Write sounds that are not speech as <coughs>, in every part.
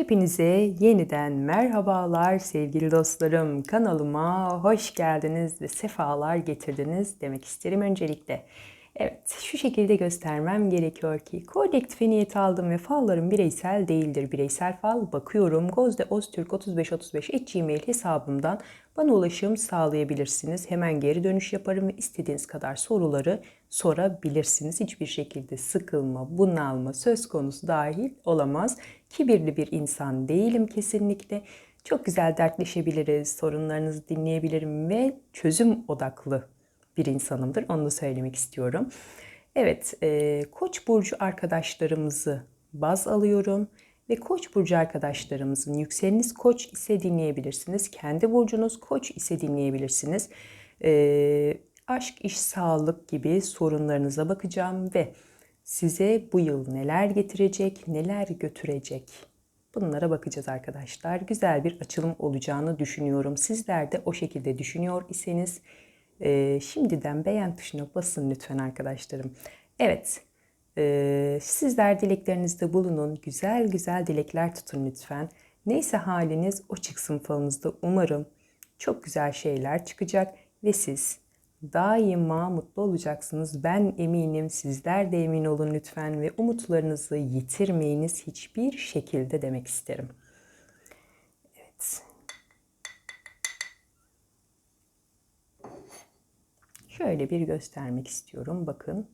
Hepinize yeniden merhabalar sevgili dostlarım. Kanalıma hoş geldiniz ve sefalar getirdiniz demek isterim öncelikle. Evet şu şekilde göstermem gerekiyor ki kolektife niyet aldım ve fallarım bireysel değildir. Bireysel fal bakıyorum. Gozde Oztürk 3535 gmail hesabımdan bana ulaşım sağlayabilirsiniz. Hemen geri dönüş yaparım ve istediğiniz kadar soruları sorabilirsiniz. Hiçbir şekilde sıkılma, bunalma söz konusu dahil olamaz. Kibirli bir insan değilim kesinlikle. Çok güzel dertleşebiliriz, sorunlarınızı dinleyebilirim ve çözüm odaklı bir insanımdır. Onu da söylemek istiyorum. Evet, e, Koç burcu arkadaşlarımızı baz alıyorum ve Koç burcu arkadaşlarımızın yükseleniz Koç ise dinleyebilirsiniz. Kendi burcunuz Koç ise dinleyebilirsiniz. E, aşk, iş, sağlık gibi sorunlarınıza bakacağım ve size bu yıl neler getirecek, neler götürecek Bunlara bakacağız arkadaşlar. Güzel bir açılım olacağını düşünüyorum. Sizler de o şekilde düşünüyor iseniz e, şimdiden beğen tuşuna basın lütfen arkadaşlarım. Evet, e, sizler dileklerinizde bulunun. Güzel güzel dilekler tutun lütfen. Neyse haliniz o çıksın falınızda. Umarım çok güzel şeyler çıkacak ve siz daima mutlu olacaksınız. Ben eminim sizler de emin olun lütfen ve umutlarınızı yitirmeyiniz hiçbir şekilde demek isterim. Evet. Şöyle bir göstermek istiyorum. Bakın.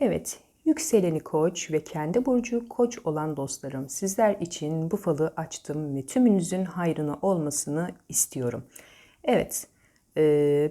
Evet, Yükseleni koç ve kendi burcu koç olan dostlarım sizler için bu falı açtım ve tümünüzün hayrına olmasını istiyorum. Evet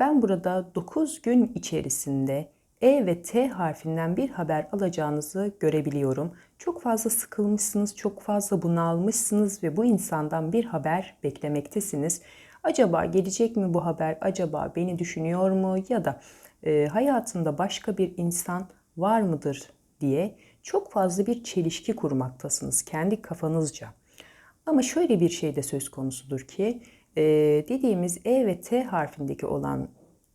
ben burada 9 gün içerisinde E ve T harfinden bir haber alacağınızı görebiliyorum. Çok fazla sıkılmışsınız, çok fazla bunalmışsınız ve bu insandan bir haber beklemektesiniz. Acaba gelecek mi bu haber? Acaba beni düşünüyor mu? Ya da e, hayatında başka bir insan var mıdır diye çok fazla bir çelişki kurmaktasınız kendi kafanızca. Ama şöyle bir şey de söz konusudur ki e, dediğimiz E ve T harfindeki olan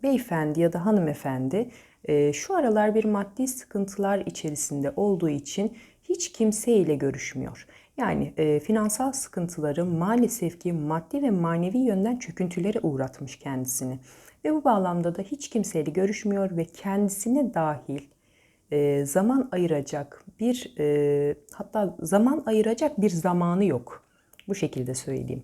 beyefendi ya da hanımefendi e, şu aralar bir maddi sıkıntılar içerisinde olduğu için hiç kimseyle görüşmüyor. Yani e, finansal sıkıntıları maalesef ki maddi ve manevi yönden çöküntülere uğratmış kendisini. Ve bu bağlamda da hiç kimseyle görüşmüyor ve kendisine dahil e, zaman ayıracak bir e, hatta zaman ayıracak bir zamanı yok. Bu şekilde söyleyeyim.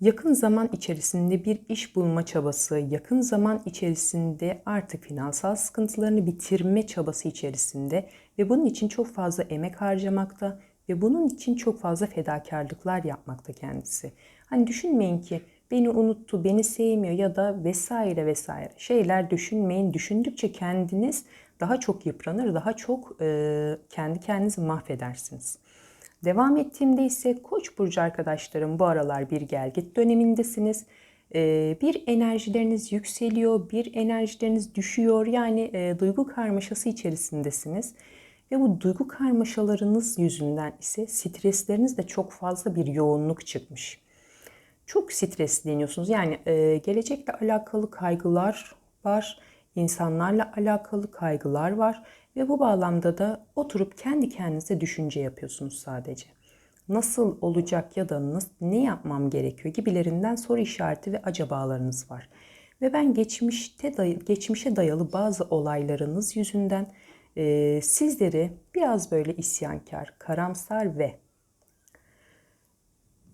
Yakın zaman içerisinde bir iş bulma çabası, yakın zaman içerisinde artık finansal sıkıntılarını bitirme çabası içerisinde ve bunun için çok fazla emek harcamakta ve bunun için çok fazla fedakarlıklar yapmakta kendisi. Hani düşünmeyin ki beni unuttu, beni sevmiyor ya da vesaire vesaire şeyler düşünmeyin. Düşündükçe kendiniz daha çok yıpranır, daha çok e, kendi kendinizi mahvedersiniz. Devam ettiğimde ise Koç burcu arkadaşlarım bu aralar bir gelgit dönemindesiniz. E, bir enerjileriniz yükseliyor, bir enerjileriniz düşüyor. Yani e, duygu karmaşası içerisindesiniz. Ve bu duygu karmaşalarınız yüzünden ise streslerinizde çok fazla bir yoğunluk çıkmış çok stresleniyorsunuz. Yani e, gelecekle alakalı kaygılar var, insanlarla alakalı kaygılar var ve bu bağlamda da oturup kendi kendinize düşünce yapıyorsunuz sadece. Nasıl olacak ya da ne yapmam gerekiyor gibilerinden soru işareti ve acabalarınız var. Ve ben geçmişte day geçmişe dayalı bazı olaylarınız yüzünden e, sizleri biraz böyle isyankar, karamsar ve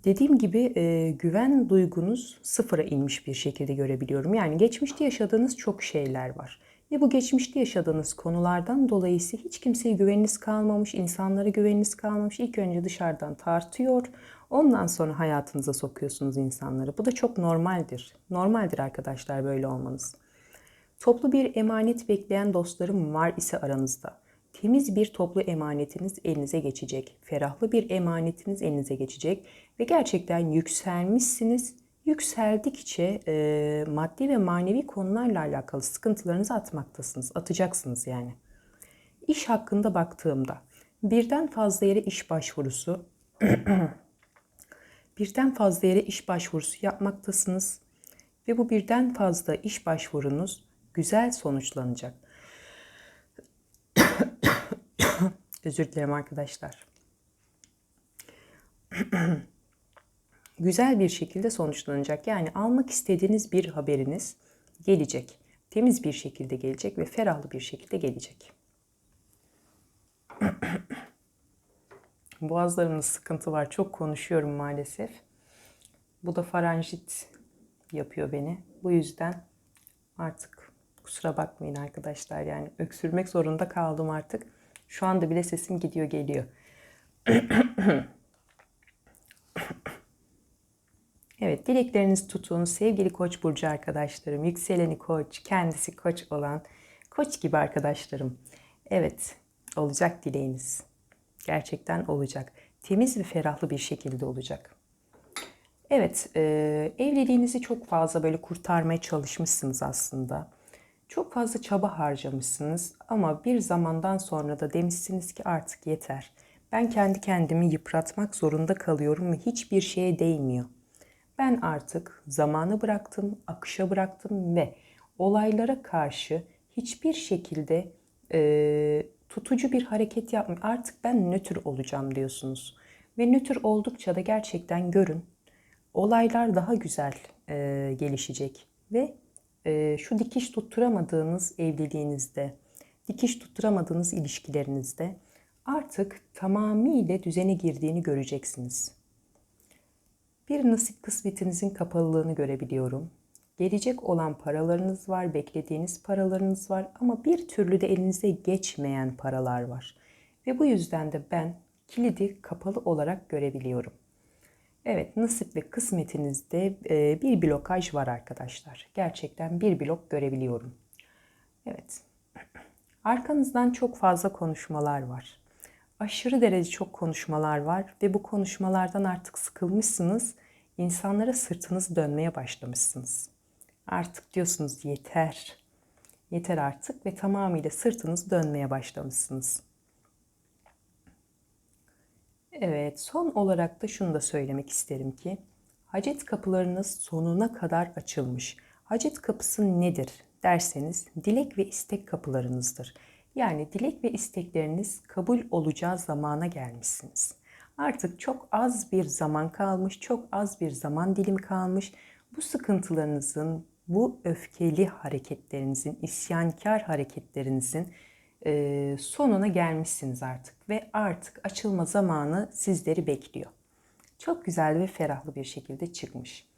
Dediğim gibi e, güven duygunuz sıfıra inmiş bir şekilde görebiliyorum. Yani geçmişte yaşadığınız çok şeyler var. Ve bu geçmişte yaşadığınız konulardan dolayı ise hiç kimseye güveniniz kalmamış, insanlara güveniniz kalmamış. İlk önce dışarıdan tartıyor, ondan sonra hayatınıza sokuyorsunuz insanları. Bu da çok normaldir. Normaldir arkadaşlar böyle olmanız. Toplu bir emanet bekleyen dostlarım var ise aranızda temiz bir toplu emanetiniz elinize geçecek. Ferahlı bir emanetiniz elinize geçecek ve gerçekten yükselmişsiniz. Yükseldikçe e, maddi ve manevi konularla alakalı sıkıntılarınızı atmaktasınız, atacaksınız yani. İş hakkında baktığımda birden fazla yere iş başvurusu, <clears throat> birden fazla yere iş başvurusu yapmaktasınız. ve bu birden fazla iş başvurunuz güzel sonuçlanacak. <clears throat> Özür dilerim arkadaşlar. <clears throat> güzel bir şekilde sonuçlanacak. Yani almak istediğiniz bir haberiniz gelecek. Temiz bir şekilde gelecek ve ferahlı bir şekilde gelecek. <coughs> Boğazlarımda sıkıntı var. Çok konuşuyorum maalesef. Bu da faranjit yapıyor beni. Bu yüzden artık kusura bakmayın arkadaşlar. Yani öksürmek zorunda kaldım artık. Şu anda bile sesim gidiyor geliyor. <coughs> Evet, dileklerinizi tutun sevgili Koç burcu arkadaşlarım, yükseleni Koç, kendisi Koç olan Koç gibi arkadaşlarım. Evet, olacak dileğiniz. Gerçekten olacak. Temiz ve ferahlı bir şekilde olacak. Evet, e, evliliğinizi çok fazla böyle kurtarmaya çalışmışsınız aslında. Çok fazla çaba harcamışsınız ama bir zamandan sonra da demişsiniz ki artık yeter. Ben kendi kendimi yıpratmak zorunda kalıyorum ve hiçbir şeye değmiyor. Ben artık zamanı bıraktım, akışa bıraktım ve olaylara karşı hiçbir şekilde e, tutucu bir hareket yapmıyorum. Artık ben nötr olacağım diyorsunuz. Ve nötr oldukça da gerçekten görün. Olaylar daha güzel e, gelişecek. Ve e, şu dikiş tutturamadığınız evliliğinizde, dikiş tutturamadığınız ilişkilerinizde artık tamamıyla düzene girdiğini göreceksiniz. Bir nasip kısmetinizin kapalılığını görebiliyorum. Gelecek olan paralarınız var, beklediğiniz paralarınız var ama bir türlü de elinize geçmeyen paralar var. Ve bu yüzden de ben kilidi kapalı olarak görebiliyorum. Evet, nasip ve kısmetinizde e, bir blokaj var arkadaşlar. Gerçekten bir blok görebiliyorum. Evet. <clears throat> Arkanızdan çok fazla konuşmalar var. Aşırı derece çok konuşmalar var ve bu konuşmalardan artık sıkılmışsınız. İnsanlara sırtınızı dönmeye başlamışsınız. Artık diyorsunuz yeter. Yeter artık ve tamamıyla sırtınızı dönmeye başlamışsınız. Evet, son olarak da şunu da söylemek isterim ki hacet kapılarınız sonuna kadar açılmış. Hacet kapısı nedir derseniz dilek ve istek kapılarınızdır. Yani dilek ve istekleriniz kabul olacağı zamana gelmişsiniz. Artık çok az bir zaman kalmış, çok az bir zaman dilimi kalmış. Bu sıkıntılarınızın, bu öfkeli hareketlerinizin, isyankar hareketlerinizin e, sonuna gelmişsiniz artık ve artık açılma zamanı sizleri bekliyor. Çok güzel ve ferahlı bir şekilde çıkmış.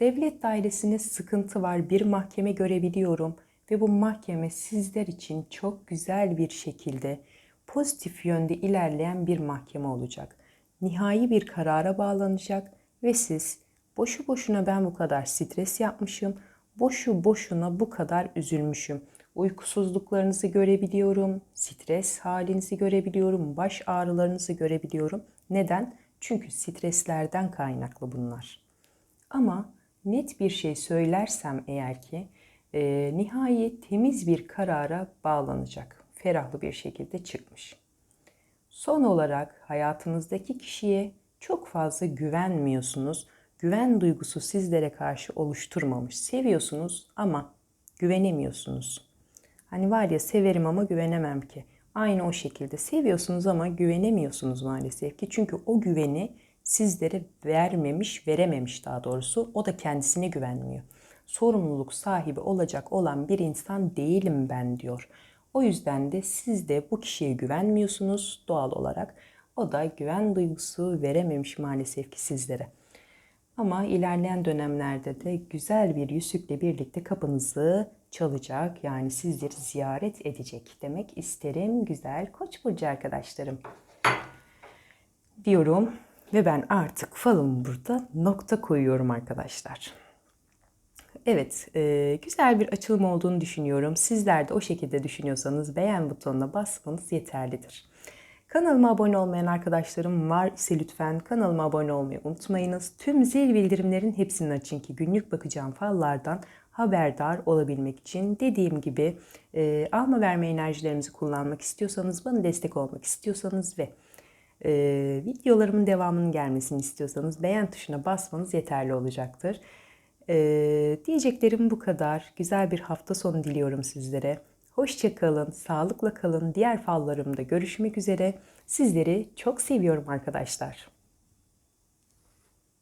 Devlet dairesinde sıkıntı var. Bir mahkeme görebiliyorum ve bu mahkeme sizler için çok güzel bir şekilde pozitif yönde ilerleyen bir mahkeme olacak. Nihai bir karara bağlanacak ve siz boşu boşuna ben bu kadar stres yapmışım, boşu boşuna bu kadar üzülmüşüm. Uykusuzluklarınızı görebiliyorum, stres halinizi görebiliyorum, baş ağrılarınızı görebiliyorum. Neden? Çünkü streslerden kaynaklı bunlar. Ama net bir şey söylersem eğer ki e, nihayet temiz bir karara bağlanacak. Ferahlı bir şekilde çıkmış. Son olarak hayatınızdaki kişiye çok fazla güvenmiyorsunuz. Güven duygusu sizlere karşı oluşturmamış. Seviyorsunuz ama güvenemiyorsunuz. Hani var ya severim ama güvenemem ki. Aynı o şekilde seviyorsunuz ama güvenemiyorsunuz maalesef ki. Çünkü o güveni sizlere vermemiş, verememiş daha doğrusu. O da kendisine güvenmiyor. Sorumluluk sahibi olacak olan bir insan değilim ben diyor. O yüzden de siz de bu kişiye güvenmiyorsunuz doğal olarak. O da güven duygusu verememiş maalesef ki sizlere. Ama ilerleyen dönemlerde de güzel bir yüzükle birlikte kapınızı çalacak. Yani sizleri ziyaret edecek demek isterim güzel Koç burcu arkadaşlarım. Diyorum ve ben artık falımı burada nokta koyuyorum arkadaşlar. Evet, e, güzel bir açılım olduğunu düşünüyorum. Sizler de o şekilde düşünüyorsanız beğen butonuna basmanız yeterlidir. Kanalıma abone olmayan arkadaşlarım var ise lütfen kanalıma abone olmayı unutmayınız. Tüm zil bildirimlerin hepsini açın ki günlük bakacağım fallardan haberdar olabilmek için dediğim gibi e, alma verme enerjilerimizi kullanmak istiyorsanız, bana destek olmak istiyorsanız ve e, videolarımın devamının gelmesini istiyorsanız beğen tuşuna basmanız yeterli olacaktır. Ee, diyeceklerim bu kadar. Güzel bir hafta sonu diliyorum sizlere. Hoşça kalın, sağlıkla kalın. Diğer fallarımda görüşmek üzere. Sizleri çok seviyorum arkadaşlar.